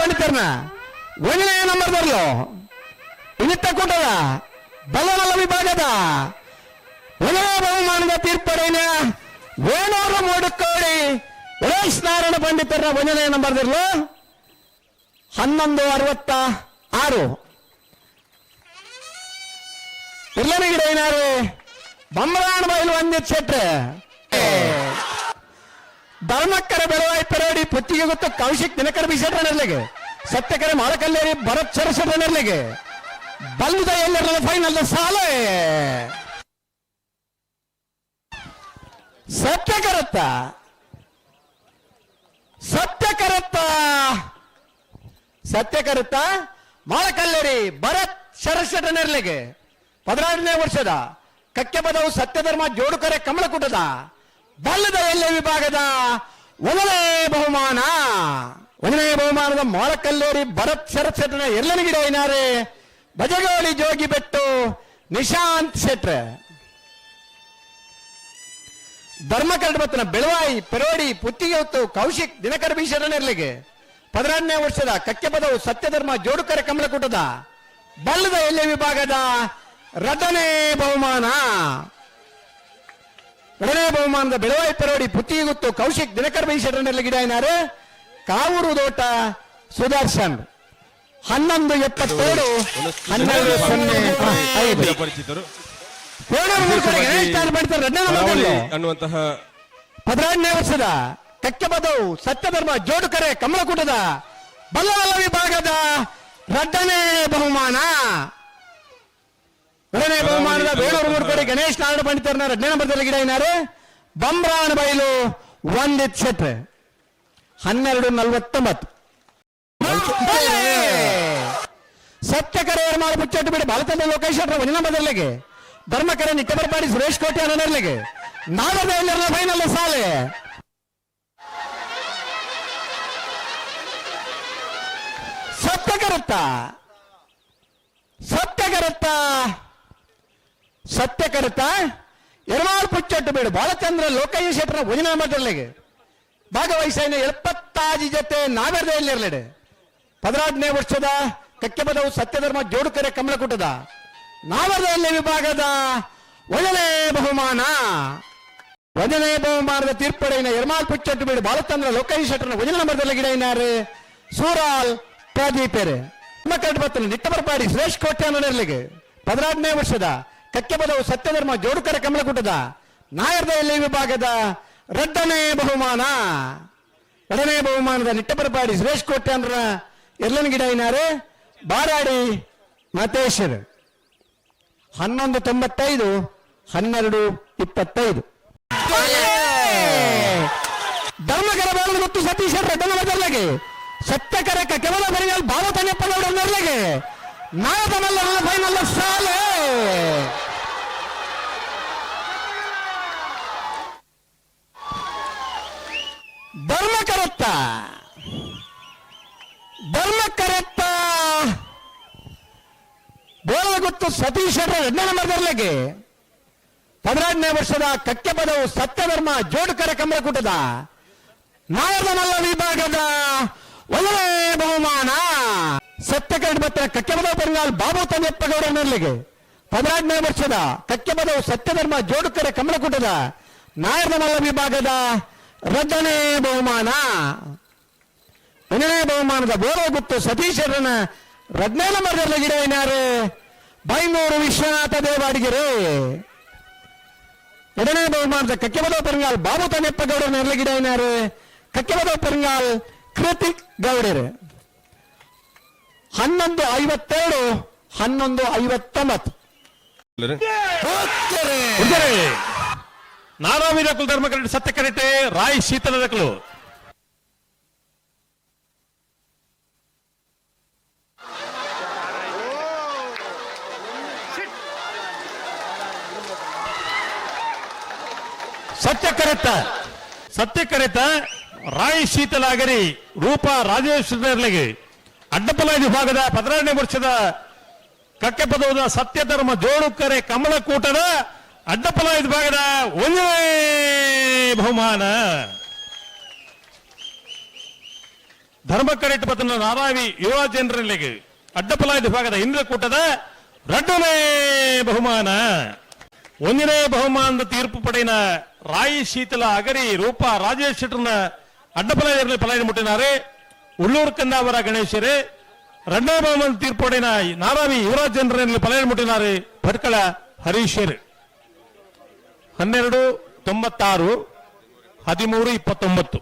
ಪಂಡಿತರನ್ನ ಒಳ್ಳೆ ನಂಬರ್ ಬರಲು ಇನಿತ್ತ ಕೂಟದ? ಬಲ್ಲಮಲ್ಲ ವಿಭಾಗದ? ಒಳ್ಳೆಯ ಬಹುಮಾನದ ತೀರ್ಪಡೆಯ ವೇಣೂರ ಮೂಡುಕೋಡಿ ಉಮೇಶ್ ನಾರಾಯಣ ಪಂಡಿತರ ಒಂದನೇ ನಂಬರ್ ಬರ್ಲು ಹನ್ನೊಂದು ಅರವತ್ತ ಆರು ಇರ್ಲನಗಿಡ ಏನಾರು. ಬೊಮ್ಮರಾಣ ಬಯಲು ಒಂದೇ ಕ್ಷೇತ್ರ. ಧರ್ಮಕ್ಕರ ಬೆಳವಾಯಿ ಪೆರಡಿ ಪುತ್ತಿಗೆ ಗೊತ್ತು ಕೌಶಿಕ್ ದಿನಕರ ಬಿಸೆಟ್ರನರ್ಲಿಗೆ ಸತ್ಯಕರೆ ಮಾಡಕಲ್ಲೇರಿ ಭರತ್ ಸರಸರನರ್ಲಿಗೆ ಬಲ್ಲದ ಎಲ್ಲರ ಫೈನಲ್ ಸಾಲೆ. ಸತ್ಯಕರತ್ತ. ಸತ್ಯಕರತ್ತ. ಸತ್ಯಕರತ್ತ ಮಾಳಕಲ್ಲೇರಿ ಭರತ್ ಶರಶಟನರ್ಲಿಗೆ ಹದಿನಾರನೇ ವರ್ಷದ ಕಕ್ಕೆ ಪದವು ಸತ್ಯಧರ್ಮ ಜೋಡುಕರೆ ಕಮಲಕುಟದ. ಬಲ್ಲದ ಎಲ್ಲ ವಿಭಾಗದ ಒಂದನೇ ಬಹುಮಾನ? ಒಂದನೇ ಬಹುಮಾನದ ಮೊಳಕಲ್ಲೇರಿ ಭರತ್ ಶರಶಟನ ಎಲ್ಲನಿಗಿಡ ಏನಾರೆ? ಭಜಗೋಳಿ ಜೋಗಿ ಬೆಟ್ಟು ನಿಶಾಂತ್ ಶೆಟ್ರ್. ಧರ್ಮಕರಡಬತ್ತನ ಬೆಳವಾಯಿ, ಪೆರೋಡಿ ಪುತ್ತಿಗೆ ಹೊತ್ತು ಕೌಶಿಕ್, ದಿನಕರ ಬೀಶರನಿರ್ಲಿಗೆ ಪದಿನಾರನೇ ವರ್ಷದ ಕಕ್ಕೆ ಪದವು ಸತ್ಯಧರ್ಮ ಜೋಡುಕರ ಕಮಲಕುಟದ ಬಲ್ಲದ ಎಲ್ಲೆ ವಿಭಾಗದ ರಥನೇ ಬಹುಮಾನ? ಎರಡನೇ ಬಹುಮಾನದ ಬೆಳವಾಯಿ ಪರೋಡಿ ಪುತ್ತಿಗೆ ಗೊತ್ತು ಕೌಶಿಕ್ ದಿನಕರ ಬೀಶರನಿರ್ಲಿ ಗಿಡ ಏನಾರೆ? ಕಾವೂರು ದೋಟ ಸುದರ್ಶನ್. ಹನ್ನೊಂದು ಎಪ್ಪತ್ತೇಳು. ಹನ್ನೆರಡು ಸೊನ್ನೆ ಐದು. ಅನ್ನುವಂತಹ ವರ್ಷದ ಕಕ್ಕೆ ಬದವು ಸತ್ಯಧರ್ಮ ಜೋಡುಕರೆ ಕಮಲಕೂಟದ ಬಲ್ಲವಲ್ಲ ವಿಭಾಗದ ಎರಡನೇ ಬಹುಮಾನ. ಎರಡನೇ ಬಹುಮಾನದ ಬೇಳೂರು ಮೂರು ಕಡೆ ಗಣೇಶ್ ನಾರಾಯಣ ಪಂಡಿತರನ್ನ ಎರಡನೇ ನಂಬರ್ದಲ್ಲಿ ಗಿಡ ಏನಾರು ಬಂಬ್ರಾಣ ಬೈಲು ಒಂದಿತ್ ಶೆಟ್ರ್ ಹನ್ನೆರಡು ನಲ್ವತ್ತೊಂಬತ್ತು. ಸತ್ಯಕರ ಮಾಡಿ ಮುಚ್ಚಟ್ಟು ಬಿಡಿ. ಬಾಲಚಂದ್ರ ಲೋಕೇಶ್ ಅವರ ಒಂದಿನ ಬದಲಿಗೆ ಧರ್ಮಕರ ನಿಟ್ಟಬರ್ಪಾಡಿ ಸುರೇಶ್ ಕೋಟೆ ನಾಳದ ಎಲ್ಲರ ಫೈನಲ್ ಸಾಲೆ. ಸತ್ಯಕರತ್ತ ಸತ್ಯಕರತ್ತ ಸತ್ಯಕರತ್ತ ಎರ್ಮಾಳ್ ಪುಚ್ಚಟ್ಟು ಬೇಡ. ಬಾಲಚಂದ್ರ ಲೋಕಯ್ಯ ಶೆಟ್ಟರ ಒಂದಿನ ಮಾಡಿರ್ಲಿಗೆ ಭಾಗವಹಿಸಿನ ಎಪ್ಪತ್ತಾಜಿ ಜೊತೆ ನಾವೆರದಲ್ಲಿರಲಿಡೆ ಹದಿನಾರನೇ ವರ್ಷದ ಕಕ್ಕೆಪದವು ಸತ್ಯಧರ್ಮ ಜೋಡುಕರೆ ಕಮಲಕುಟದ ನಾವೆರದಲ್ಲಿ ವಿಭಾಗದ ಒಳ್ಳೆಯ ಬಹುಮಾನ. ಒಂದನೇ ಬಹುಮಾನದ ತೀರ್ಪಡೆಯಿನ ಎರ್ಮಾಲ್ ಪುಚ್ಚಟ್ಟು ಬೇಡ. ಬಾಲಚಂದ್ರ ಲೋಕಯ್ಯ ಶೆಟ್ಟರ ಒಂದನೇ ನಂಬರ್ದಲ್ಲಿ ಗಿಡ ಏನಾರೆ ಸೂರಾಲ್ ಪ್ರದೀಪೆರೆ ಮಕ್ಕಳು ಬತ್ತಲು ನಿಟ್ಟಬರ್ಪಾಡಿ. ಸುರೇಶ್ ಕೋಟೆ ಅನ್ನೋರ್ಲಿಗೆ ಹದಿನಾರನೇ ವರ್ಷದ ಕಕ್ಕೆಪದವು ಸತ್ಯಧರ್ಮ ಜೋಡುಕರೆ ಕಮಲಕುಟದ ನಾಯರ್ದಲ್ಲಿ ವಿಭಾಗದ ರಡ್ಡನೇ ಬಹುಮಾನ? ಎರಡನೇ ಬಹುಮಾನದ ನಿಟ್ಟಪರಪಾಡಿ ಸುರೇಶ್ ಕೋಟೆ ಅಂದ್ರ ಎಲ್ಲನ ಗಿಡ ಏನಾರು ಬಾರಾಡಿ ಮತೇಶ್ವರ್. ಹನ್ನೊಂದು ತೊಂಬತ್ತೈದು, ಹನ್ನೆರಡು ಇಪ್ಪತ್ತೈದು. ಧರ್ಮಕರ ಬಾಳು ಮತ್ತು ಸತೀಶ್ ರೆಡ್ಡನ ಬದಲಿಗೆ. ಕೆವಲ ಬರಿಗಾಲ್ ತಣ್ಣಪ್ಪನವರ ನೆರಳಿಗೆ ನಾಯಕನಲ್ಲ ಫೈನಲ್ ಸಾಲೆ. ಧರ್ಮಕರತ್ತ ಧರ್ಮಕರತ್ತ ಬೋಳಗುತ್ತು ಸತೀಶ್ ಎರಡನೇ ನಂಬರ್ ಬರಲಿಕ್ಕೆ. ಹದಿನಾರನೇ ವರ್ಷದ ಕಕ್ಕೆ ಪದವು ಸತ್ಯಧರ್ಮ ಜೋಡುಕರ ಕಮರಕೂಟದ ನಾಯಕನಲ್ಲ ವಿಭಾಗದ ಒಳ್ಳೆ ಬಹುಮಾನ. ಸತ್ಯಕರಣ ಬತ್ತ ಕಕ್ಕೆ ಪದ ಪರಂಗಾಲ್ ಬಾಬು ತಂದೆಪ್ಪಗೌಡ ನೆರಳಿಗೆ ಹದಿನಾರನೇ ವರ್ಷದ ಕಕ್ಕೆ ಪದವು ಸತ್ಯಧರ್ಮ ಜೋಡುಕರ ಕಮಲಕೂಟದ ನಾಯರ್ನಲ್ಲ ವಿಭಾಗದ ರಜನೆ ಬಹುಮಾನ. ಒಂದನೇ ಬಹುಮಾನದ ಬೋಳಗುತ್ತು ಸತೀಶರನ್ನ ಎರಡನೇ ನಂಬರ್ದಲ್ಲಿ ಗಿಡ ಏನಾರು ಬೈನೂರು ವಿಶ್ವನಾಥ ದೇವಾಡಿಗೆರೆ ಎರಡನೇ ಬಹುಮಾನದ ಕಕ್ಕೆಬದ ಪೆರಂಗಾಲ್ ಬಾಬು ತನ್ನೆಪ್ಪಗೌಡ ನೆರಳಗಿಡ ಏನಾರು ಕಕ್ಕೆಬದ ಪೆರಂಗಾಲ್ ಕೃತಿಕ್ ಗೌಡರು. ಹನ್ನೊಂದು ಐವತ್ತೇಳು ಹನ್ನೊಂದು ಐವತ್ತೊಂಬತ್ತು. ಉದರೆ ಕುಲಧರ್ಮ ಕುಲ ಧರ್ಮ ಕರೆಕ್ಟ್ ಸತ್ಯ ಕರೆಟ್ಟೆ ರಾಯ್ ಶೀತಲ ದಕ್ಕಲು ಸತ್ಯ ಕರೆತ ಸತ್ಯ ಕರೆತ ರಾಯ್ ಶೀತಲಾಗರಿ ರೂಪ ರಾಜೇಶ್ವರರಿಗೆ ಅಡ್ಡಪಲ ವಿಭಾಗದ ಹದಿನಾರನೇ ವರ್ಷದ ಕಕ್ಕೆ ಪದವದ ಸತ್ಯಧರ್ಮ ಜೋಡುಕರೆ ಕಮಲಕೂಟದ ಅಡ್ಡಪಲ ವಿಭಾಗದ ಒಂದನೇ ಬಹುಮಾನ ಧರ್ಮಕರೆಟ್ ಪತನ ನಾರಾವಿ ಯುವ ಜನರಲ್ಲಿಗೆ ಅಡ್ಡಪಲಾಯ ವಿಭಾಗದ ಇಂದ್ರ ಕೂಟದ ಎರಡನೇ ಬಹುಮಾನ ಒಂದನೇ ಬಹುಮಾನದ ತೀರ್ಪು ಪಡೆಯಿನ ರಾಯಿ ಶೀತಲ ಅಗರಿ ರೂಪ ರಾಜೇಶ್ ಶೆಟ್ಟರ್ನ ಅಡ್ಡಪಲಾಯದಲ್ಲಿ ಪಲಾಯನ ಮುಟ್ಟಿನಾರೆ ಉಳ್ಳೂರು ಕಂದಾವರ ಗಣೇಶರೇ ತೀರ್ಪು ಪಡೆಯಿನ ನಾರಾವಿ ಯುವರಾಜ್ ಜನರಲ್ಲಿ ಪಲಾಯನ ಮುಟ್ಟಿನಾರೆ ಭಟ್ಕಳ ಹರೀಶರ್ ಹನ್ನೆರಡು ತೊಂಬತ್ತಾರು ಹದಿಮೂರು ಇಪ್ಪತ್ತೊಂಬತ್ತು.